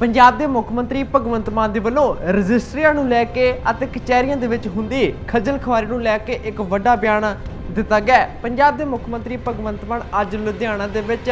ਪੰਜਾਬ ਦੇ ਮੁੱਖ ਮੰਤਰੀ ਭਗਵੰਤ ਮਾਨ ਦੇ ਵੱਲੋਂ ਰਜਿਸਟਰੀਆਂ ਨੂੰ ਲੈ ਕੇ ਅਤੇ ਕਚਹਿਰੀਆਂ ਦੇ ਵਿੱਚ ਹੁੰਦੀ ਖੱਜਲ ਖੁਆਰੀ ਨੂੰ ਲੈ ਕੇ ਇੱਕ ਵੱਡਾ ਬਿਆਨ ਦਿੱਤਾ ਗਿਆ ਪੰਜਾਬ ਦੇ ਮੁੱਖ ਮੰਤਰੀ ਭਗਵੰਤ ਮਾਨ ਅੱਜ ਲੁਧਿਆਣਾ ਦੇ ਵਿੱਚ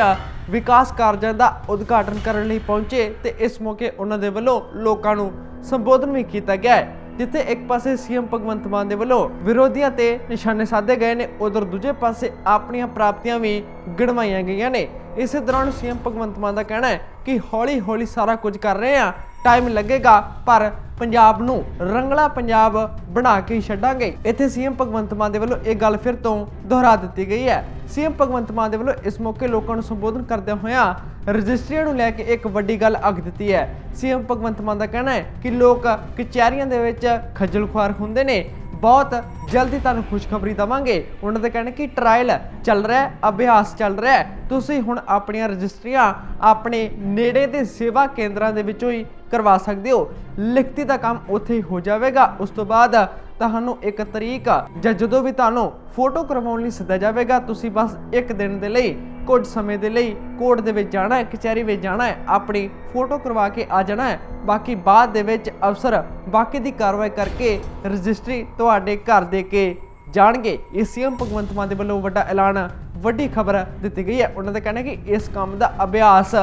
ਵਿਕਾਸ ਕਾਰਜਾਂ ਦਾ ਉਦਘਾਟਨ ਕਰਨ ਲਈ ਪਹੁੰਚੇ ਤੇ ਇਸ ਮੌਕੇ ਉਹਨਾਂ ਦੇ ਵੱਲੋਂ ਲੋਕਾਂ ਨੂੰ ਸੰਬੋਧਨ ਵੀ ਕੀਤਾ ਗਿਆ ਜਿੱਥੇ ਇੱਕ ਪਾਸੇ ਸੀਐਮ ਭਗਵੰਤ ਮਾਨ ਦੇ ਵੱਲੋਂ ਵਿਰੋਧੀਆਂ ਤੇ ਨਿਸ਼ਾਨੇ ਸਾਧੇ ਗਏ ਨੇ, ਉਧਰ ਦੂਜੇ ਪਾਸੇ ਆਪਣੀਆਂ ਪ੍ਰਾਪਤੀਆਂ ਵੀ ਗਿਣਵਾਈਆਂ ਗਈਆਂ ਨੇ। ਇਸੇ ਦੌਰਾਨ ਸੀਐਮ ਭਗਵੰਤ ਮਾਨ ਦਾ ਕਹਿਣਾ ਹੈ ਕਿ ਹੌਲੀ ਹੌਲੀ ਸਾਰਾ ਕੁਝ ਕਰ ਰਹੇ ਆ ਟਾਈਮ ਲੱਗੇਗਾ, ਪਰ ਪੰਜਾਬ ਨੂੰ ਰੰਗਲਾ ਪੰਜਾਬ ਬਣਾ ਕੇ ਹੀ ਛੱਡਾਂਗੇ। ਇੱਥੇ ਸੀਐਮ ਭਗਵੰਤ ਮਾਨ ਦੇ ਵੱਲੋਂ ਇਹ ਗੱਲ ਫਿਰ ਤੋਂ ਦੁਹਰਾ ਦਿੱਤੀ ਗਈ ਹੈ। ਸੀਐਮ ਭਗਵੰਤ ਮਾਨ ਦੇ ਵੱਲੋਂ ਇਸ ਮੌਕੇ ਲੋਕਾਂ ਨੂੰ ਸੰਬੋਧਨ ਕਰਦਿਆਂ ਹੋਇਆਂ ਰਜਿਸਟਰੀਆਂ ਨੂੰ ਲੈ ਕੇ ਇੱਕ ਵੱਡੀ ਗੱਲ ਆਖ ਦਿੱਤੀ ਹੈ। ਸੀਐਮ ਭਗਵੰਤ ਮਾਨ ਦਾ ਕਹਿਣਾ ਹੈ ਕਿ ਲੋਕ ਕਚਹਿਰੀਆਂ ਦੇ ਵਿੱਚ ਖੱਜਲ ਖੁਆਰ ਹੁੰਦੇ ਨੇ। ਬਹੁਤ ਜਲਦੀ ਤੁਹਾਨੂੰ ਖੁਸ਼ਖਬਰੀ ਦਵਾਂਗੇ। ਉਹਨਾਂ ਦਾ ਕਹਿਣਾ ਕਿ ਟ੍ਰਾਇਲ ਚੱਲ ਰਿਹਾ ਹੈ, ਅਭਿਆਸ ਚੱਲ ਰਿਹਾ ਹੈ। ਤੁਸੀਂ ਹੁਣ ਆਪਣੀਆਂ ਰਜਿਸਟਰੀਆਂ ਆਪਣੇ ਨੇੜੇ ਦੇ ਸੇਵਾ ਕੇਂਦਰਾਂ ਦੇ ਵਿੱਚੋਂ ਹੀ ਕਰਵਾ ਸਕਦੇ ਹੋ। ਲਿਖਤੀ ਦਾ ਕੰਮ ਉੱਥੇ ਹੀ ਹੋ ਜਾਵੇਗਾ। ਉਸ ਤੋਂ ਬਾਅਦ ਤੁਹਾਨੂੰ ਇੱਕ ਤਰੀਕ ਜਾਂ ਜਦੋਂ ਵੀ ਤੁਹਾਨੂੰ ਫੋਟੋ ਕਰਵਾਉਣ ਲਈ ਸੱਦਿਆ ਜਾਵੇਗਾ, ਤੁਸੀਂ ਬਸ ਇੱਕ ਦਿਨ ਦੇ ਲਈ ਕੁਝ ਸਮੇਂ ਦੇ ਲਈ ਕੋਰਟ ਦੇ ਵਿੱਚ ਜਾਣਾ ਹੈ, ਕਚਹਿਰੀ ਵਿੱਚ ਜਾਣਾ ਹੈ, ਆਪਣੀ ਫੋਟੋ ਕਰਵਾ ਕੇ ਆ ਜਾਣਾ ਹੈ। ਬਾਕੀ ਬਾਅਦ ਦੇ ਵਿੱਚ ਅਫਸਰ ਬਾਕੀ ਦੀ ਕਾਰਵਾਈ ਕਰਕੇ ਰਜਿਸਟਰੀ ਤੁਹਾਡੇ ਘਰ ਦੇ ਕੇ ਜਾਣਗੇ। ਇਹ ਸੀਐਮ ਭਗਵੰਤ ਮਾਨ ਦੇ ਵੱਲੋਂ ਵੱਡਾ ਐਲਾਨ, ਵੱਡੀ ਖਬਰ ਦਿੱਤੀ ਗਈ ਹੈ। ਉਹਨਾਂ ਦਾ ਕਹਿਣਾ ਹੈ ਕਿ ਇਸ ਕੰਮ ਦਾ ਅਭਿਆਸ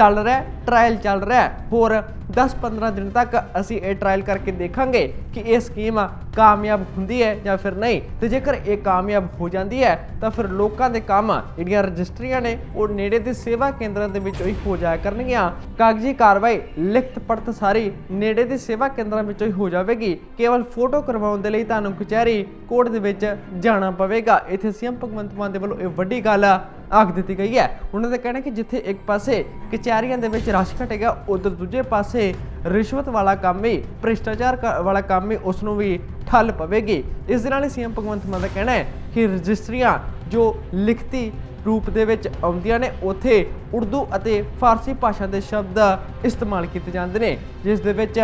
ਚੱਲ ਰਿਹਾ ਹੈ ਟ੍ਰਾਇਲ ਚੱਲ ਰਿਹਾ ਹੋਰ 10-15 ਦਿਨ ਤੱਕ ਅਸੀਂ ਇਹ ਟ੍ਰਾਇਲ ਕਰਕੇ ਦੇਖਾਂਗੇ ਕਿ ਇਹ ਸਕੀਮ ਕਾਮਯਾਬ ਹੁੰਦੀ ਹੈ ਜਾਂ ਫਿਰ ਨਹੀਂ। ਤੇ ਜੇਕਰ ਇਹ ਕਾਮਯਾਬ ਹੋ ਜਾਂਦੀ ਹੈ, ਤਾਂ ਫਿਰ ਲੋਕਾਂ ਦੇ ਕੰਮ, ਜਿਹੜੀਆਂ ਰਜਿਸਟਰੀਆਂ ਨੇ, ਉਹ ਨੇੜੇ ਦੇ ਸੇਵਾ ਕੇਂਦਰਾਂ ਦੇ ਵਿੱਚੋਂ ਹੀ ਹੋ ਜਾਇਆ ਕਰਨਗੀਆਂ। ਕਾਗਜ਼ੀ ਕਾਰਵਾਈ ਲਿਖਤ ਪੜਤ ਸਾਰੀ ਨੇੜੇ ਦੇ ਸੇਵਾ ਕੇਂਦਰਾਂ ਵਿੱਚੋਂ ਹੀ ਹੋ ਜਾਵੇਗੀ। ਕੇਵਲ ਫੋਟੋ ਕਰਵਾਉਣ ਦੇ ਲਈ ਤੁਹਾਨੂੰ ਕਚਹਿਰੀ ਕੋਰਟ ਦੇ ਵਿੱਚ ਜਾਣਾ ਪਵੇਗਾ। ਇੱਥੇ ਸੀਐਮ ਭਗਵੰਤ ਮਾਨ ਦੇ ਵੱਲੋਂ ਇਹ ਵੱਡੀ ਗੱਲ ਆਖ ਦਿੱਤੀ ਗਈ ਹੈ। ਉਹਨਾਂ ਦਾ ਕਹਿਣਾ ਕਿ ਜਿੱਥੇ ਇੱਕ ਪਾਸੇ ਕਚਹਿਰੀਆਂ ਦੇ ਵਿੱਚ ਰਸ਼ ਘਟੇਗਾ ਉਧਰ ਦੂਜੇ ਪਾਸੇ ਰਿਸ਼ਵਤ ਵਾਲਾ ਕੰਮ ਵੀ ਭ੍ਰਿਸ਼ਟਾਚਾਰ ਕ- ਵਾਲਾ ਕੰਮ ਵੀ ਉਸ ਨੂੰ ਵੀ ਠੱਲ ਪਵੇਗੀ। ਇਸ ਦੇ ਨਾਲ ਹੀ ਸੀਐਮ ਭਗਵੰਤ ਮਾਨ ਦਾ ਕਹਿਣਾ ਹੈ ਕਿ ਰਜਿਸਟਰੀਆਂ ਜੋ ਲਿਖਤੀ ਰੂਪ ਦੇ ਵਿੱਚ ਆਉਂਦੀਆਂ ਨੇ, ਉੱਥੇ ਉਰਦੂ ਅਤੇ ਫਾਰਸੀ ਭਾਸ਼ਾ ਦੇ ਸ਼ਬਦ ਇਸਤੇਮਾਲ ਕੀਤੇ ਜਾਂਦੇ ਨੇ, ਜਿਸ ਦੇ ਵਿੱਚ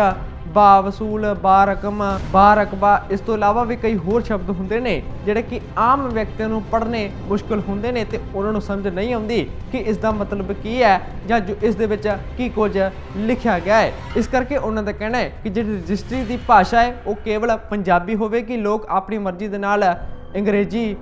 ਬਾ ਵਸੂਲ, ਬਾ ਰਕਮ, ਬਾ ਰਕਬਾ, ਇਸ ਤੋਂ ਇਲਾਵਾ ਵੀ ਕਈ ਹੋਰ ਸ਼ਬਦ ਹੁੰਦੇ ਨੇ ਜਿਹੜੇ ਕਿ ਆਮ ਵਿਅਕਤੀਆਂ ਨੂੰ ਪੜ੍ਹਨੇ ਮੁਸ਼ਕਲ ਹੁੰਦੇ ਨੇ ਤੇ ਉਹਨਾਂ ਨੂੰ ਸਮਝ ਨਹੀਂ ਆਉਂਦੀ ਕਿ ਇਸ ਦਾ ਮਤਲਬ ਕੀ ਹੈ ਜਾਂ ਇਸ ਦੇ ਵਿੱਚ ਕੀ ਕੁਝ ਲਿਖਿਆ ਗਿਆ ਹੈ। ਇਸ ਕਰਕੇ ਉਹਨਾਂ ਦਾ ਕਹਿਣਾ ਹੈ ਕਿ ਜਿਹੜੀ ਰਜਿਸਟਰੀ ਦੀ ਭਾਸ਼ਾ ਹੈ, ਉਹ ਕੇਵਲ ਪੰਜਾਬੀ ਹੋਵੇਗੀ। ਲੋਕ ਆਪਣੀ ਮਰਜ਼ੀ ਦੇ ਨਾਲ ਅੰਗਰੇਜ਼ੀ,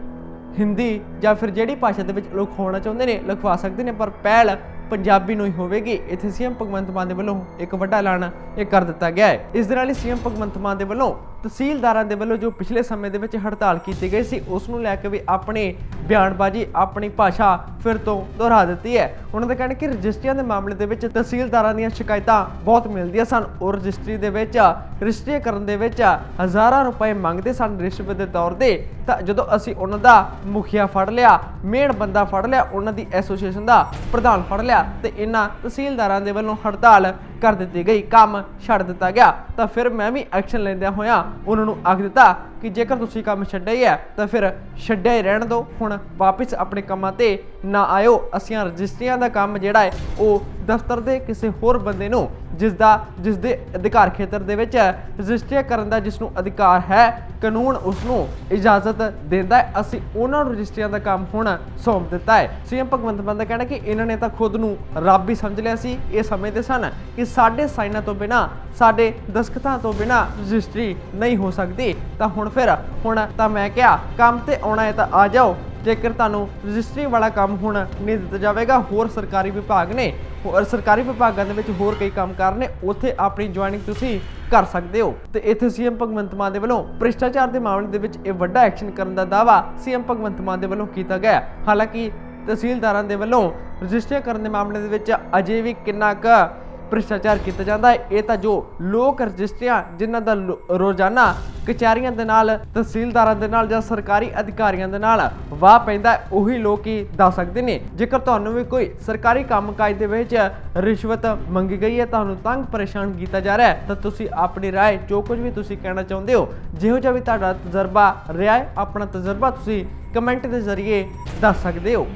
ਹਿੰਦੀ ਜਾਂ ਫਿਰ ਜਿਹੜੀ ਭਾਸ਼ਾ ਦੇ ਵਿੱਚ ਲੋਕ ਹੋਣਾ ਚਾਹੁੰਦੇ ਨੇ, ਲਿਖਵਾ ਸਕਦੇ ਨੇ, ਪਰ ਪਹਿਲ ਪੰਜਾਬੀ ਨੂੰ ਹੀ ਹੋਵੇਗੀ। ਇੱਥੇ ਸੀਐਮ ਭਗਵੰਤ ਮਾਨ ਦੇ ਵੱਲੋਂ ਇੱਕ ਵੱਡਾ ਐਲਾਨ ਇਹ ਕਰ ਦਿੱਤਾ ਗਿਆ ਹੈ। ਇਸ ਦੇ ਨਾਲ ਹੀ ਸੀਐਮ ਭਗਵੰਤ ਮਾਨ ਦੇ ਵੱਲੋਂ ਤਹਿਸੀਲਦਾਰਾਂ ਦੇ ਵੱਲੋਂ ਜੋ ਪਿਛਲੇ ਸਮੇਂ ਦੇ ਵਿੱਚ ਹੜਤਾਲ ਕੀਤੀ ਗਈ ਸੀ, ਉਸ ਨੂੰ ਲੈ ਕੇ ਵੀ ਆਪਣੀ ਬਿਆਨਬਾਜ਼ੀ, ਆਪਣੀ ਭਾਸ਼ਾ ਫਿਰ ਤੋਂ ਦੁਹਰਾ ਦਿੱਤੀ ਹੈ। ਉਹਨਾਂ ਦਾ ਕਹਿਣਾ ਕਿ ਰਜਿਸਟਰੀਆਂ ਦੇ ਮਾਮਲੇ ਦੇ ਵਿੱਚ ਤਹਿਸੀਲਦਾਰਾਂ ਦੀਆਂ ਸ਼ਿਕਾਇਤਾਂ ਬਹੁਤ ਮਿਲਦੀਆਂ ਸਨ। ਉਹ ਰਜਿਸਟਰੀ ਦੇ ਵਿੱਚ ਰਜਿਸਟਰੀ ਕਰਨ ਦੇ ਵਿੱਚ ਹਜ਼ਾਰਾਂ ਰੁਪਏ ਮੰਗਦੇ ਸਨ ਰਿਸ਼ਵਤ ਦੇ ਤੌਰ ਤੇ। ਤਾਂ ਜਦੋਂ ਅਸੀਂ ਉਹਨਾਂ ਦਾ ਮੁਖੀਆ ਫੜ ਲਿਆ, ਮੇਨ ਬੰਦਾ ਫੜ ਲਿਆ, ਉਹਨਾਂ ਦੀ ਐਸੋਸੀਏਸ਼ਨ ਦਾ ਪ੍ਰਧਾਨ ਫੜ ਲਿਆ, ਤੇ ਇਹਨਾਂ ਤਹਿਸੀਲਦਾਰਾਂ ਦੇ ਵੱਲੋਂ ਹੜਤਾਲ ਕਰ ਦਿੱਤੀ ਗਈ। ਕੰਮ ਛੱਡ ਦਿੱਤਾ ਗਿਆ। ਤਾਂ ਫਿਰ ਮੈਂ ਵੀ ਐਕਸ਼ਨ ਲੈਂਦਿਆਂ ਹੋਇਆ ਉਹਨਾਂ ਨੂੰ ਆਖ ਦਿੱਤਾ ਕਿ ਜੇਕਰ ਤੁਸੀਂ ਕੰਮ ਛੱਡਿਆ ਹੀ ਹੈ, ਤਾਂ ਫਿਰ ਛੱਡਿਆ ਹੀ ਰਹਿਣ ਦਿਓ। ਹੁਣ ਵਾਪਸ ਆਪਣੇ ਕੰਮਾਂ ਤੇ ਨਾ ਆਇਓ। ਅਸੀਂ ਰਜਿਸਟਰੀਆਂ ਦਾ ਕੰਮ ਜਿਹੜਾ ਹੈ, ਉਹ ਦਫ਼ਤਰ ਦੇ ਕਿਸੇ ਹੋਰ ਬੰਦੇ ਨੂੰ ਜਿਸ ਦਾ ਜਿਸ ਦੇ ਅਧਿਕਾਰ ਖੇਤਰ ਦੇ ਵਿੱਚ ਰਜਿਸਟਰੀ ਕਰਨ ਦਾ ਜਿਸ ਨੂੰ ਅਧਿਕਾਰ ਹੈ, ਕਾਨੂੰਨ ਉਸ ਨੂੰ ਇਜਾਜ਼ਤ ਦਿੰਦਾ ਹੈ। ਅਸੀਂ ਉਹਨਾਂ ਨੂੰ ਰਜਿਸਟਰੀਆਂ ਦਾ ਕੰਮ ਹੁਣ ਸੌਂਪ ਦਿੱਤਾ ਹੈ। ਸੀਐਮ ਭਗਵੰਤ ਮਾਨ ਦਾ ਕਹਿਣਾ ਕਿ ਇਹਨਾਂ ਨੇ ਤਾਂ ਖੁਦ ਨੂੰ ਰੱਬ ਹੀ ਸਮਝ ਲਿਆ ਸੀ। ਇਹ ਸਮਝਦੇ ਸਨ ਕਿ ਸਾਡੇ ਸਾਈਨਾਂ ਤੋਂ ਬਿਨਾ, ਸਾਡੇ ਦਸਖਤਾਂ ਤੋਂ ਬਿਨਾ ਰਜਿਸਟਰੀ ਨਹੀਂ ਹੋ ਸਕਦੀ। ਤਾਂ ਹੁਣ ਫਿਰ ਹੁਣ ਤਾਂ ਮੈਂ ਕਿਹਾ, ਕੰਮ ਤੇ ਆਉਣਾ ਹੈ ਤਾਂ ਆ ਜਾਓ। ਜੇਕਰ ਤੁਹਾਨੂੰ ਰਜਿਸਟਰੀ ਵਾਲਾ ਕੰਮ ਹੁਣ ਨਹੀਂ ਦਿੱਤਾ ਜਾਵੇਗਾ, ਹੋਰ ਸਰਕਾਰੀ ਵਿਭਾਗ ਨੇ, ਹੋਰ ਸਰਕਾਰੀ ਵਿਭਾਗਾਂ ਦੇ ਵਿੱਚ ਹੋਰ ਕਈ ਕੰਮ ਕੰਮਕਾਰ ਨੇ, ਉੱਥੇ ਆਪਣੀ ਜੁਆਇਨਿੰਗ ਤੁਸੀਂ ਕਰ ਸਕਦੇ ਹੋ। ਤੇ ਇੱਥੇ ਸੀਐਮ ਭਗਵੰਤ ਮਾਨ ਦੇ ਵੱਲੋਂ ਭ੍ਰਿਸ਼ਟਾਚਾਰ ਦੇ ਮਾਮਲੇ ਦੇ ਵਿੱਚ ਇਹ ਵੱਡਾ ਐਕਸ਼ਨ ਕਰਨ ਦਾ ਦਾਅਵਾ ਸੀਐਮ ਭਗਵੰਤ ਮਾਨ ਦੇ ਵੱਲੋਂ ਕੀਤਾ ਗਿਆ ਹਾਲਾਂਕਿ ਤਹਿਸੀਲਦਾਰਾਂ ਦੇ ਵੱਲੋਂ ਰਜਿਸਟਰੀ ਕਰਨ ਦੇ ਮਾਮਲੇ ਦੇ ਵਿੱਚ ਅਜੇ ਵੀ ਕਿੰਨਾ ਕੁ ਭ੍ਰਿਸ਼ਟਾਚਾਰ ਕੀਤਾ ਜਾਂਦਾ ਹੈ ਇਹ ਤਾਂ ਜੋ ਲੋਕ ਰਜਿਸਟਰੀਆਂ ਜਿਨ੍ਹਾਂ ਦਾ ਲੋ- ਰੋਜ਼ਾਨਾ ਕਚਹਿਰੀਆਂ ਦੇ ਨਾਲ ਤਹਿਸੀਲਦਾਰਾਂ ਦੇ ਨਾਲ ਜਾਂ ਸਰਕਾਰੀ ਅਧਿਕਾਰੀਆਂ ਦੇ ਨਾਲ ਵਾਹ ਪੈਂਦਾ ਹੈ, ਉਹੀ ਲੋਕ ਹੀ ਦੱਸ ਸਕਦੇ ਨੇ ਜੇਕਰ ਤੁਹਾਨੂੰ ਵੀ ਕੋਈ ਸਰਕਾਰੀ ਕੰਮਕਾਜ ਦੇ ਵਿੱਚ ਰਿਸ਼ਵਤ ਮੰਗੀ ਗਈ ਹੈ ਤੁਹਾਨੂੰ ਤੰਗ ਪਰੇਸ਼ਾਨ ਕੀਤਾ ਜਾ ਰਿਹਾ ਹੈ ਤਾਂ ਤੁਸੀਂ ਆਪਣੀ رائے ਜੋ ਕੁਝ ਵੀ ਤੁਸੀਂ ਕਹਿਣਾ ਚਾਹੁੰਦੇ ਹੋ ਜਿਹੋ ਜਿਹਾ ਵੀ ਤੁਹਾਡਾ ਤਜਰਬਾ ਰਿਹਾ ਹੈ ਆਪਣਾ ਤਜਰਬਾ ਤੁਸੀਂ ਕਮੈਂਟ ਦੇ ਜ਼ਰੀਏ ਦੱਸ ਸਕਦੇ ਹੋ